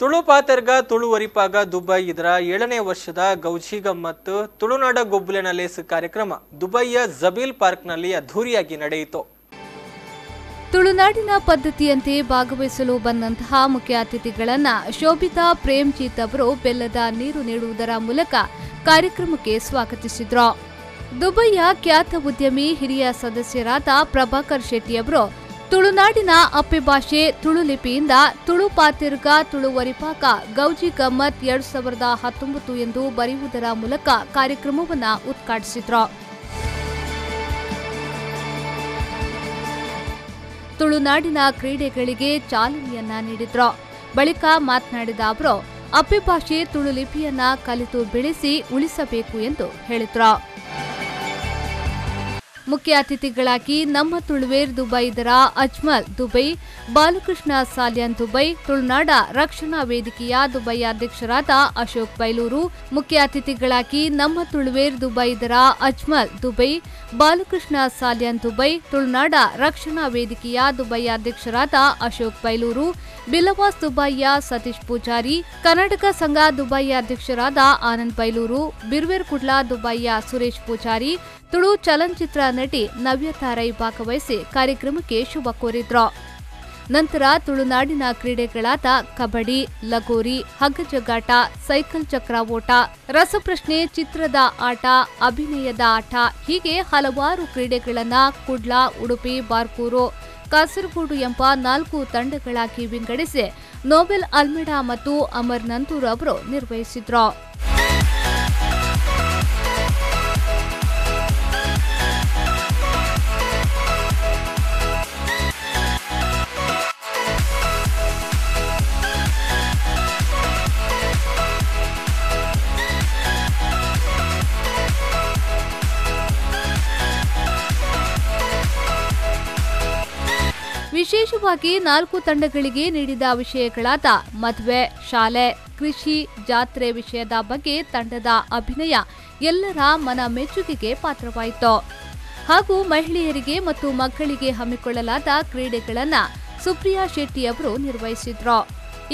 ತುಳು ಪಾತರ್ಗ, ತುಳು ಒರಿಪಾಗ ದುಬೈ ಇದರ ಏಳನೇ ವರ್ಷದ ಗೌಜಿಗಮ್ ಮತ್ತು ತುಳುನಾಡ ಗೊಬ್ಬಲಿನ ಲೇಸ್ ಕಾರ್ಯಕ್ರಮ ದುಬೈಯ ಜಬೀಲ್ ಪಾರ್ಕ್ನಲ್ಲಿ ಅದ್ಧೂರಿಯಾಗಿ ನಡೆಯಿತು. ತುಳುನಾಡಿನ ಪದ್ಧತಿಯಂತೆ ಭಾಗವಹಿಸಲು ಬಂದಂತಹ ಮುಖ್ಯ ಅತಿಥಿಗಳನ್ನ ಶೋಭಿತಾ ಪ್ರೇಮ್ಜೀತ್ ಅವರು ಬೆಲ್ಲದ ನೀರು ನೀಡುವುದರ ಮೂಲಕ ಕಾರ್ಯಕ್ರಮಕ್ಕೆ ಸ್ವಾಗತಿಸಿದ್ರು. ದುಬೈಯ ಖ್ಯಾತ ಉದ್ಯಮಿ ಹಿರಿಯ ಸದಸ್ಯರಾದ ಪ್ರಭಾಕರ್ ಶೆಟ್ಟಿ ಅವರು ತುಳುನಾಡಿನ ಅಪ್ಪೆ ಭಾಷೆ ತುಳು ಲಿಪಿಯಿಂದ ತುಳು ಪಾತಿರ್ಗ ತುಳು ವರಿಪಾಕ ಗೌಜಿ ಗಮ್ಮತ್ ಎರಡ್ ಸಾವಿರದ ಹತ್ತೊಂಬತ್ತು ಎಂದು ಬರೆಯುವುದರ ಮೂಲಕ ಕಾರ್ಯಕ್ರಮವನ್ನು ಉದ್ಘಾಟಿಸಿದ್ರು. ತುಳುನಾಡಿನ ಕ್ರೀಡೆಗಳಿಗೆ ಚಾಲನೆಯನ್ನ ನೀಡಿದ್ರು. ಬಳಿಕ ಮಾತನಾಡಿದ ಅವರು, ಅಪ್ಪೆ ಭಾಷೆ ತುಳು ಲಿಪಿಯನ್ನ ಕಲಿತು ಬೆಳೆಸಿ ಉಳಿಸಬೇಕು ಎಂದು ಹೇಳಿದ್ರು. ಮುಖ್ಯ ಅತಿಥಿಗಳಾಗಿ ನಮ್ಮ ತುಳುವೇರ್ ದುಬೈದರ ಅಜ್ಮಲ್ ದುಬೈ, ಬಾಲಕೃಷ್ಣ ಸಾಲ್ಯಾನ್ ದುಬೈ, ತುಳುನಾಡ ರಕ್ಷಣಾ ವೇದಿಕೆಯ ದುಬೈ ಅಧ್ಯಕ್ಷರಾದ ಅಶೋಕ್ ಬೈಲೂರು, ಮುಖ್ಯ ಅತಿಥಿಗಳಾಗಿ ನಮ್ಮ ತುಳುವೇರ್ ದುಬೈದರ ಅಜ್ಮಲ್ ದುಬೈ, ಬಾಲಕೃಷ್ಣ ಸಾಲ್ಯಾನ್ ದುಬೈ, ತುಳುನಾಡ ರಕ್ಷಣಾ ವೇದಿಕೆಯ ದುಬೈ ಅಧ್ಯಕ್ಷರಾದ ಅಶೋಕ್ ಬೈಲೂರು, ಬಿಲವಾಸ್ ದುಬೈಯ ಸತೀಶ್ ಪೂಜಾರಿ, ಕರ್ನಾಟಕ ಸಂಘ ದುಬೈಯ ಅಧ್ಯಕ್ಷರಾದ ಆನಂದ್ ಬೈಲೂರು ಬಿರ್ವೇರ್ ಕುಡ್ಲಾ ದುಬೈಯ ಸುರೇಶ್ ಪೂಜಾರಿ ತುಳು ಚಲನಚಿತ್ರ ನಟಿ ನವ್ಯತಾ ರೈ ಭಾಗವಹಿಸಿ ಕಾರ್ಯಕ್ರಮಕ್ಕೆ ಶುಭ ಕೋರಿದ್ರು. ನಂತರ ತುಳುನಾಡಿನ ಕ್ರೀಡೆಗಳಾದ ಕಬಡ್ಡಿ, ಲಗೋರಿ ಹಗ್ಗಜಗ್ಗಾಟ ಸೈಕಲ್ ಚಕ್ರ ಓಟ, ರಸಪ್ರಶ್ನೆ, ಚಿತ್ರದ ಆಟ, ಅಭಿನಯದ ಆಟ, ಹೀಗೆ ಹಲವಾರು ಕ್ರೀಡೆಗಳನ್ನ ಕುಡ್ಲಾ, ಉಡುಪಿ, ಬಾರ್ಕೂರು, ಕಾಸರಗೋಡು ಎಂಬ ನಾಲ್ಕು ತಂಡಗಳಾಗಿ ವಿಂಗಡಿಸಿ ನೋಬೆಲ್ ಅಲ್ಮೆಡಾ ಮತ್ತು ಅಮರ್ ನಂತೂರ್ ಅವರು ನಿರ್ವಹಿಸಿದ್ರು. ವಿಶೇಷವಾಗಿ ನಾಲ್ಕು ತಂಡಗಳಿಗೆ ನೀಡಿದ ವಿಷಯಗಳಾದ ಮದುವೆ, ಶಾಲೆ, ಕೃಷಿ, ಜಾತ್ರೆ ವಿಷಯದ ಬಗ್ಗೆ ತಂಡದ ಅಭಿನಯ ಎಲ್ಲರ ಮನ ಮೆಚ್ಚುಗೆಗೆ ಪಾತ್ರವಾಯಿತು. ಹಾಗೂ ಮಹಿಳೆಯರಿಗೆ ಮತ್ತು ಮಕ್ಕಳಿಗೆ ಹಮ್ಮಿಕೊಳ್ಳಲಾದ ಕ್ರೀಡೆಗಳನ್ನು ಸುಪ್ರಿಯಾ ಶೆಟ್ಟಿ ಅವರು ನಿರ್ವಹಿಸಿದ್ರು.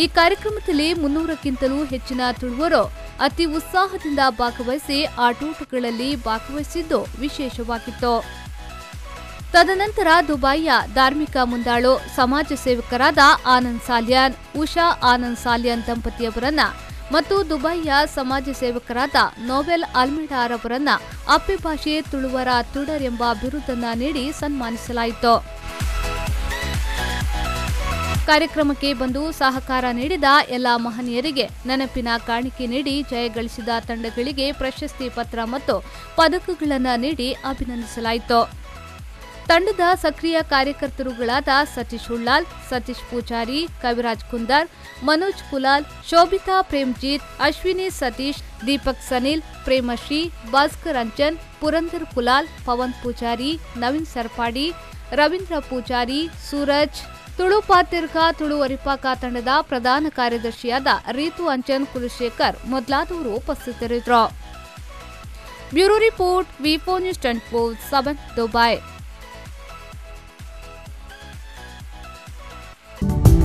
ಈ ಕಾರ್ಯಕ್ರಮದಲ್ಲಿ ಮುನ್ನೂರಕ್ಕಿಂತಲೂ ಹೆಚ್ಚಿನ ತುಳುವರು ಅತಿ ಉತ್ಸಾಹದಿಂದ ಭಾಗವಹಿಸಿ ಆಟೋಟಗಳಲ್ಲಿ ಭಾಗವಹಿಸಿದ್ದು ವಿಶೇಷವಾಗಿತ್ತು. ತದನಂತರ ದುಬೈಯ ಧಾರ್ಮಿಕ ಮುಂದಾಳು ಸಮಾಜ ಸೇವಕರಾದ ಆನಂದ್ ಸಾಲಿಯಾನ್, ಉಷಾ ಆನಂದ್ ಸಾಲಿಯಾನ್ ದಂಪತಿಯವರನ್ನ ಮತ್ತು ದುಬೈಯ ಸಮಾಜ ಸೇವಕರಾದ ನೋವೆಲ್ ಅಲ್ಮಿಡಾರ್ ಅವರನ್ನ ಅಪ್ಪೆ ಭಾಷೆ ತುಳುವರ ತುಡರ್ ಎಂಬ ಬಿರುದನ್ನ ನೀಡಿ ಸನ್ಮಾನಿಸಲಾಯಿತು. ಕಾರ್ಯಕ್ರಮಕ್ಕೆ ಬಂದು ಸಹಕಾರ ನೀಡಿದ ಎಲ್ಲ ಮಹನೀಯರಿಗೆ ನೆನಪಿನ ಕಾಣಿಕೆ ನೀಡಿ ಜಯ ಗಳಿಸಿದ ತಂಡಗಳಿಗೆ ಪ್ರಶಸ್ತಿ ಪತ್ರ ಮತ್ತು ಪದಕಗಳನ್ನು ನೀಡಿ ಅಭಿನಂದಿಸಲಾಯಿತು. ತಂಡದ ಸಕ್ರಿಯ ಕಾರ್ಯಕರ್ತರುಗಳಾದ ಸತೀಶ್ ಉಳ್ಳಾಲ್ ಸತೀಶ್ ಪೂಜಾರಿ, ಕವಿರಾಜ್ ಕುಂದರ್, ಮನೋಜ್ ಕುಲಾಲ್, ಶೋಭಿತಾ ಪ್ರೇಮ್ಜೀತ್, ಅಶ್ವಿನಿ ಸತೀಶ್, ದೀಪಕ್ ಸನಿಲ್, ಪ್ರೇಮಶ್ರೀ, ಭಾಸ್ಕರ್ ಅಂಚನ್ ಪುರಂದರ್ ಕುಲಾಲ್, ಪವನ್ ಪೂಜಾರಿ, ನವೀನ್ ಸರ್ಪಾಡಿ, ರವೀಂದ್ರ ಪೂಜಾರಿ, ಸೂರಜ್, ತುಳು ಪಾತಿರ್ಗ, ತುಳು ಅರಿಪಾಕ ತಂಡದ ಪ್ರಧಾನ ಕಾರ್ಯದರ್ಶಿಯಾದ ರೀತು ಅಂಚನ್ ಕುಲಶೇಖರ್ ಮೊದಲಾದವರು ಉಪಸ್ಥಿತರಿದ್ದರು. Bureau report ವಿಪೋ news twenty four seven, Dubai. Thank you.